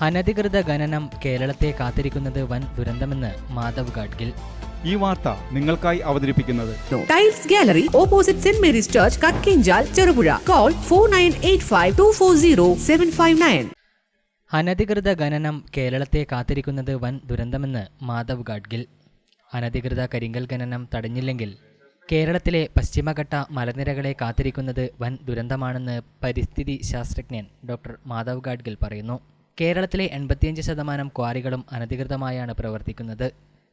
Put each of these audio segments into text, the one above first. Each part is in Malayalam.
അനധികൃത ഖനനം കേരളത്തെ കാത്തിരിക്കുന്നത് വൻ ദുരന്തമെന്ന് മാധവ് ഗാഡ്ഗിൽ. ഈ വാർത്ത നിങ്ങൾക്കായി അവതരിപ്പിക്കുന്നത് tiles gallery opposite saint Mary's church Kakkinchal Cherupuzha call four nine eight five two four zero seven five nine അനധികൃത ഖനനം കേരളത്തെ കാത്തിരിക്കുന്നത് വൻ ദുരന്തമെന്ന് മാധവ് ഗാഡ്ഗിൽ. അനധികൃത കരിങ്കൽ ഖനനം തടഞ്ഞില്ലെങ്കിൽ കേരളത്തിലെ പശ്ചിമഘട്ട മലനിരകളെ കാത്തിരിക്കുന്നത് വൻ ദുരന്തമാണെന്ന് പരിസ്ഥിതി ശാസ്ത്രജ്ഞൻ ഡോക്ടർ മാധവ് ഗാഡ്ഗിൽ പറയുന്നു. കേരളത്തിലെ എൺപത്തിയഞ്ച് ശതമാനം ക്വാറികളും അനധികൃതമായാണ് പ്രവർത്തിക്കുന്നത്.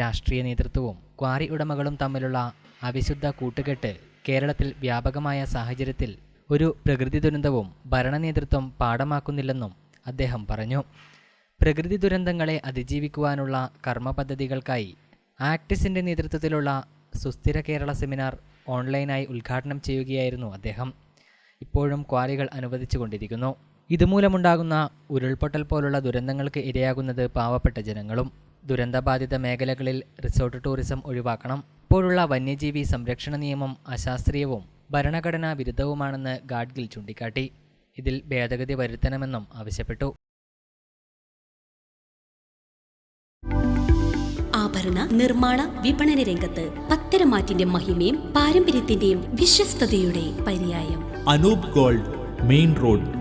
രാഷ്ട്രീയ നേതൃത്വവും ക്വാറി ഉടമകളും തമ്മിലുള്ള അവിശുദ്ധ കൂട്ടുകെട്ട് കേരളത്തിൽ വ്യാപകമായ സാഹചര്യത്തിൽ ഒരു പ്രകൃതി ദുരന്തവും ഭരണ നേതൃത്വം പാഠമാക്കുന്നില്ലെന്നും അദ്ദേഹം പറഞ്ഞു. പ്രകൃതി ദുരന്തങ്ങളെ അതിജീവിക്കുവാനുള്ള കർമ്മ പദ്ധതികൾക്കായി ആക്ടിസിന്റെ നേതൃത്വത്തിലുള്ള സുസ്ഥിര കേരള സെമിനാർ ഓൺലൈനായി ഉദ്ഘാടനം ചെയ്യുകയായിരുന്നു അദ്ദേഹം. ഇപ്പോഴും ക്വാറികൾ അനുവദിച്ചുകൊണ്ടിരിക്കുന്നു. ഇതുമൂലമുണ്ടാകുന്ന ഉരുൾപൊട്ടൽ പോലുള്ള ദുരന്തങ്ങൾക്ക് ഇരയാകുന്നത് പാവപ്പെട്ട ജനങ്ങളും ദുരന്തബാധിത മേഖലകളിൽ റിസോർട്ട് ടൂറിസം ഒഴിവാക്കണം. ഇപ്പോഴുള്ള വന്യജീവി സംരക്ഷണ നിയമം അശാസ്ത്രീയവും ഭരണഘടനാ വിരുദ്ധവുമാണെന്ന് ഗാഡ്ഗിൽ ചൂണ്ടിക്കാട്ടി. ഇതിൽ ഭേദഗതി വരുത്തണമെന്നും ആവശ്യപ്പെട്ടു. ആഭരണ നിർമ്മാണ വിപണന രംഗത്ത് പത്തരമാറ്റിന്റെ മഹിമയും പാരമ്പര്യത്തിന്റെയും വിശ്വസ്തയുടെ പര്യായം. Anoop gold main road.